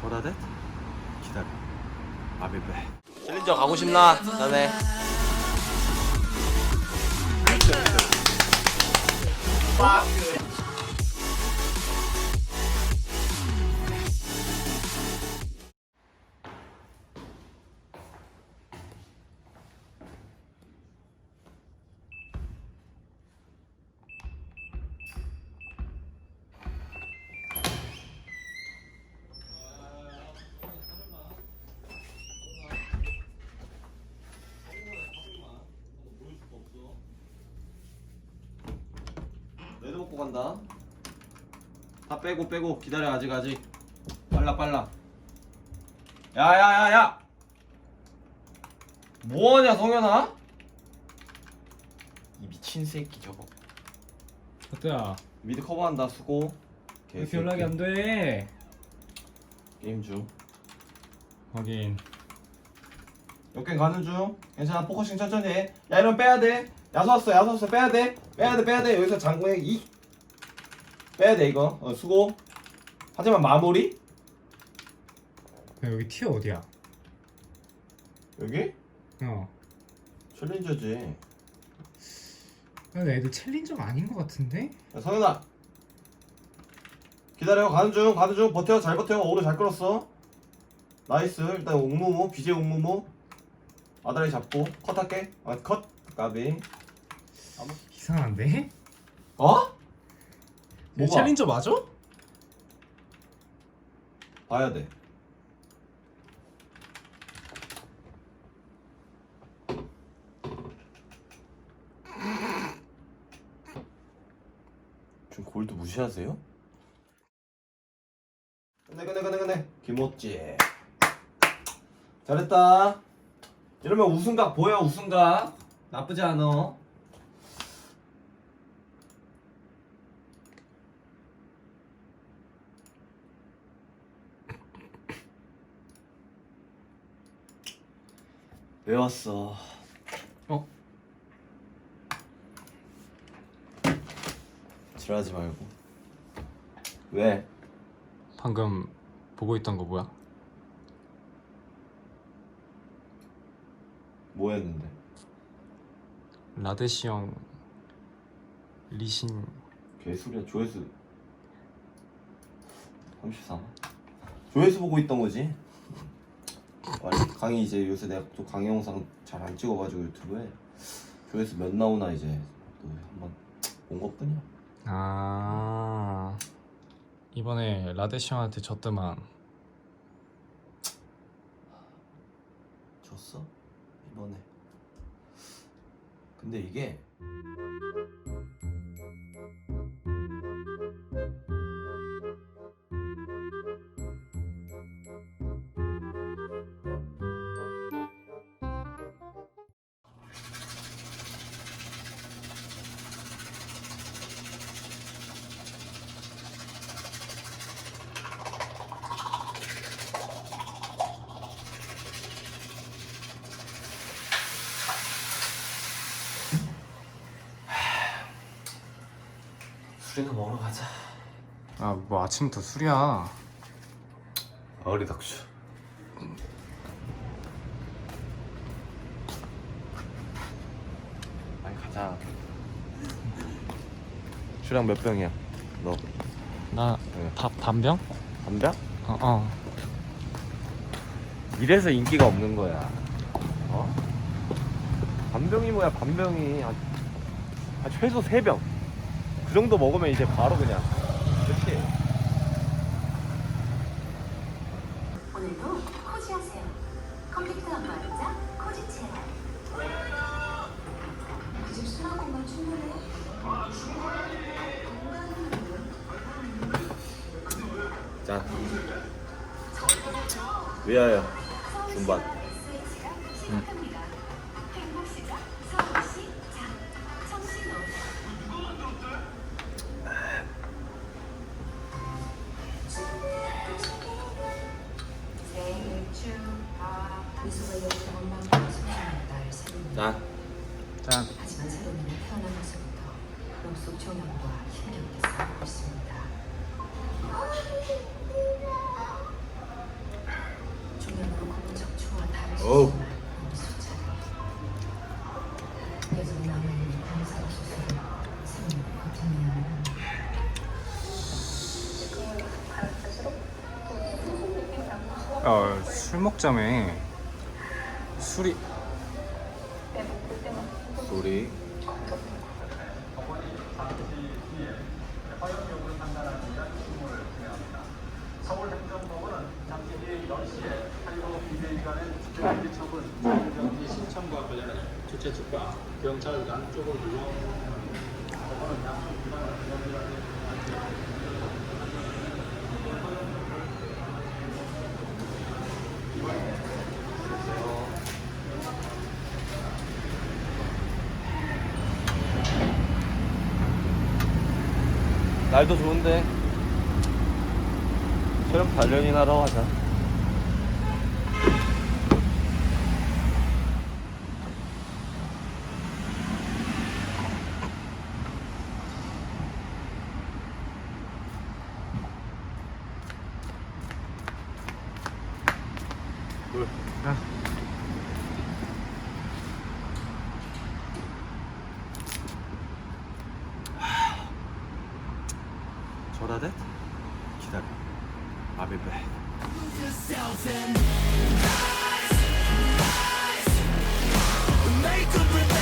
저라데 기다려 아베베 챌린저 가고 싶나? 자네. 내도 먹고 간다. 다 빼고 빼고. 기다려 아직 아직. 빨라 빨라. 야야야야! 뭐하냐 성현아? 이 미친 새끼 저거. 어때야? 미드 커버한다 수고. 왜 이렇게 연락이 안 돼? 게임 중. 확인. 역행 가는 중. 괜찮아 포커싱 천천히 해 야 이러면 빼야 돼. 야수 왔어 야수 왔어. 빼야 돼. 빼야 돼 빼야 돼. 여기서 장구해 이 빼야 돼 이거. 어 수고. 하지만 마무리? 야, 여기 티어 어디야? 여기? 어. 챌린저지. 야, 근데 애들 챌린저가 아닌 것 같은데? 야, 성현아. 기다려. 가는 중 가는 중. 버텨. 잘 버텨. 오래 잘 끌었어. 나이스. 일단 옥무무 BJ 옥무무 아다리 잡고 컷할게. 아컷. 까비. 이상한데? 어? 얘 뭐가? 챌린저 맞아? 봐야 돼 지금 골드 무시하세요? 끝내 끝내 끝내 끝내 김호찌 잘했다 이러면 우승각 보여 우승각 나쁘지 않아 왜 왔어? 어? 지랄하지 말고 왜? 방금 보고 있던 거 뭐야? 뭐 했는데? 라데시 형 리신 개소리야 조회수 33 조회수 보고 있던 거지 아니 강의 이제 요새 내가 또 강의 영상 잘 안 찍어가지고 유튜브에 조회수 몇 나오나 이제 또 한번 본 것뿐이야. 아. 이번에 라데시 형한테 졌더만 졌어? 이번에. 근데 이게 술이나 먹으러 가자 아 뭐 아침부터 술이야 어리덕슈 빨리 가자 주량 몇 병이야? 너나 네. 밥 반병? 반병? 어 어. 이래서 인기가 없는 거야 어? 반병이 뭐야 반병이 아, 아 최소 세병 그 정도 먹으면 이제 바로 그냥. 그렇지. 오늘도 코지하세요. 컴퓨터 안마의자. 코지체라. 그집 수납 공간 충분해. 자. 위하여 중반. 시 자 짠. 하지만 세린이는 태어나면서부터 몸속 종양과 힘겹게 싸우고 있습니다. 남아있는 강사 수술을 생으로 버텨내야 합니다. 어, 술 먹자며. 술이 우리. 신청과 관련해 주최 측과 경찰관 쪽을 불러 날도 좋은데 체력 단련이나 하러 가자. 저라 데? 기다려 I'll be back Make a